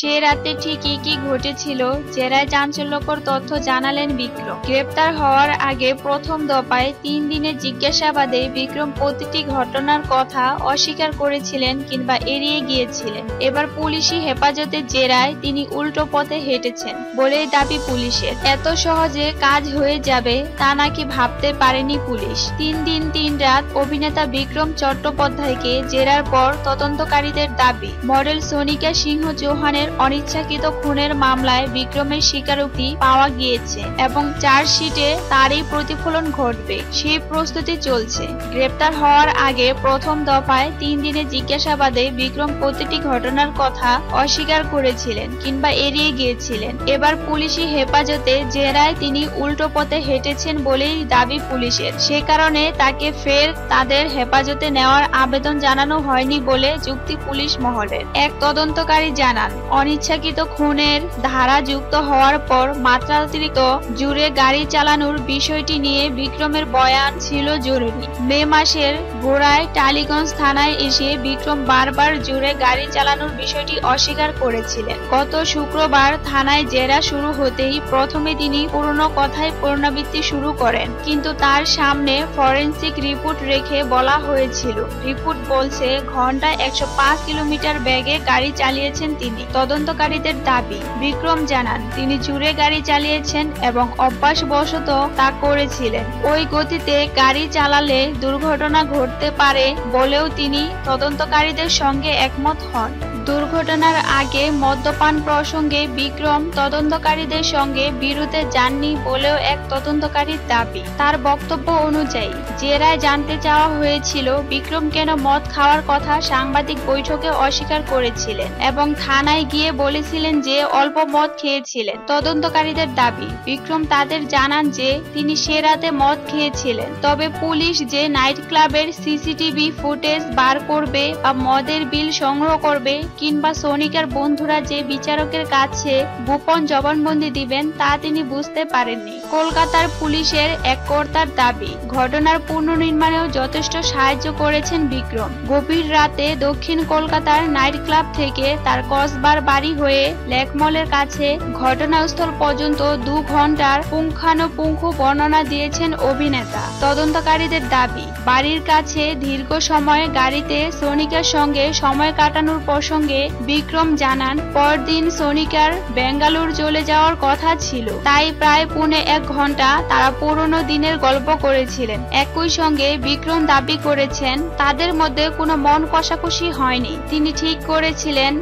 সে রাতে ঠিক কি কি ঘটেছিল? জেরায় চাঞ্চল্যকর তথ্য জানালেন বিক্রম। গ্রেপ্তার হওয়ার আগে প্রথম দফায় তিন দিনের জিজ্ঞাসাবাদে বিক্রম প্রতিটি ঘটনার কথা অস্বীকার করেছিলেন কিংবা এড়িয়ে গিয়েছিলেন। এবার পুলিশি হেফাজতের জেরায় তিনি উল্টো পথে হেঁটেছেন বলেই দাবি পুলিশের। এত সহজে কাজ হয়ে যাবে তা নাকি ভাবতে পারেনি পুলিশ। তিন দিন তিন রাত অভিনেতা বিক্রম চট্টোপাধ্যায়কে জেরার পর তদন্তকারীদের দাবি, মডেল সোনিকা সিংহ চৌহানের অনিচ্ছাকৃত খুনের মামলায় বিক্রমের স্বীকারোক্তি পাওয়া গিয়েছে এবং চার্জশিটে তারই প্রতিফলন ঘটবে। সেই প্রস্তুতি চলছে। গ্রেপ্তার হওয়ার আগে প্রথম দফায় তিন দিনে জিজ্ঞাসাবাদে বিক্রম প্রতিটি ঘটনার কথা অস্বীকার করেছিলেন কিংবা এড়িয়ে গিয়েছিলেন। এবার পুলিশি হেফাজতে জেরায় তিনি উল্টো পথে হেঁটেছেন বলেই দাবি পুলিশের। সে কারণে তাকে ফের তাদের হেফাজতে নেওয়ার আবেদন জানানো হয়নি বলে যুক্তি পুলিশ মহলের। এক তদন্তকারী জানান অনিচ্ছাকৃত খুনের ধারা যুক্ত হওয়ার পর মাত্রাতিরিক্ত জুড়ে গাড়ি চালানোর বিষয়টি নিয়ে বিক্রমের বয়ান ছিল জরুরি। মে মাসের গোড়ায় টালিগঞ্জ থানায় এসে বিক্রম বারবার জুড়ে গাড়ি চালানোর বিষয়টি অস্বীকার করেছিলেন। গত শুক্রবার থানায় জেরা শুরু হতেই প্রথমে তিনি পুরনো কথায় পুনরাবৃত্তি শুরু করেন, কিন্তু তার সামনে ফরেন্সিক রিপোর্ট রেখে বলা হয়েছিল। রিপোর্ট বলছে, ঘন্টায় একশো পাঁচ কিলোমিটার বেগে গাড়ি চালিয়েছেন তিনি। তদন্তকারীদের দাবি, বিক্রম জানান, তিনি জুড়ে গাড়ি চালিয়েছেন এবং অভ্যাসবশত তা করেছিলেন। ওই গতিতে গাড়ি চালালে দুর্ঘটনা ঘটতে পারে বলেও তিনি তদন্তকারীদের সঙ্গে একমত হন। দুর্ঘটনার আগে মদ্যপান প্রসঙ্গে বিক্রম তদন্তকারীদের সঙ্গে বিরুদ্ধে যাননি বলেও এক তদন্তকারীর দাবি। তার বক্তব্য অনুযায়ী, জেরায় জানতে চাওয়া হয়েছিল বিক্রম কেন মদ খাওয়ার কথা সাংবাদিক বৈঠকে অস্বীকার করেছিলেন এবং থানায় গিয়ে বলেছিলেন যে অল্প মদ খেয়েছিলেন। তদন্তকারীদের দাবি, বিক্রম তাদের জানান যে তিনি সে রাতে মদ খেয়েছিলেন। তবে পুলিশ যে নাইট ক্লাবের সিসিটিভি ফুটেজ বার করবে বা মদের বিল সংগ্রহ করবে কিংবা সনিকার বন্ধুরা যে বিচারকের কাছে গোপন জবানবন্দি দিবেন, তা তিনি বুঝতে পারেননি। কলকাতার পুলিশের এক কর্তার দাবি, ঘটনার পুনর্নির্মাণেও যথেষ্ট সাহায্য করেছেন বিক্রম। গভীর রাতে দক্ষিণ কলকাতার নাইট ক্লাব থেকে তার কসবার বাড়ি হয়ে লেকমলের কাছে ঘটনাস্থল পর্যন্ত দু ঘণ্টার পুঙ্খানুপুঙ্খ বর্ণনা দিয়েছেন অভিনেতা। তদন্তকারীদের দাবি, বাড়ির কাছে দীর্ঘ সময় গাড়িতে সনিকার সঙ্গে সময় কাটানোর প্রসঙ্গে বিক্রম জানান, পরদিন সনিকার বেঙ্গালুর চলে যাওয়ার কথা ছিল। তাই প্রায় পুনে এক ঘণ্টা তারা পুরনো দিনের গল্প করেছিলেন। একই সঙ্গে বিক্রম দাবি করেছেন, তাদের মধ্যে কোনো মন কষাকষি হয়নি। তিনি ঠিক করেছিলেন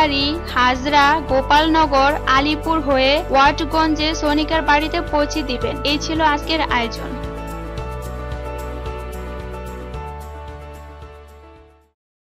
রাসবিহারী হাজরা গোপালনগর আলিপুর হয়ে ওয়াটগঞ্জে সনিকার বাড়িতে পৌঁছে দিবেন। এই ছিল আজকের আয়োজন।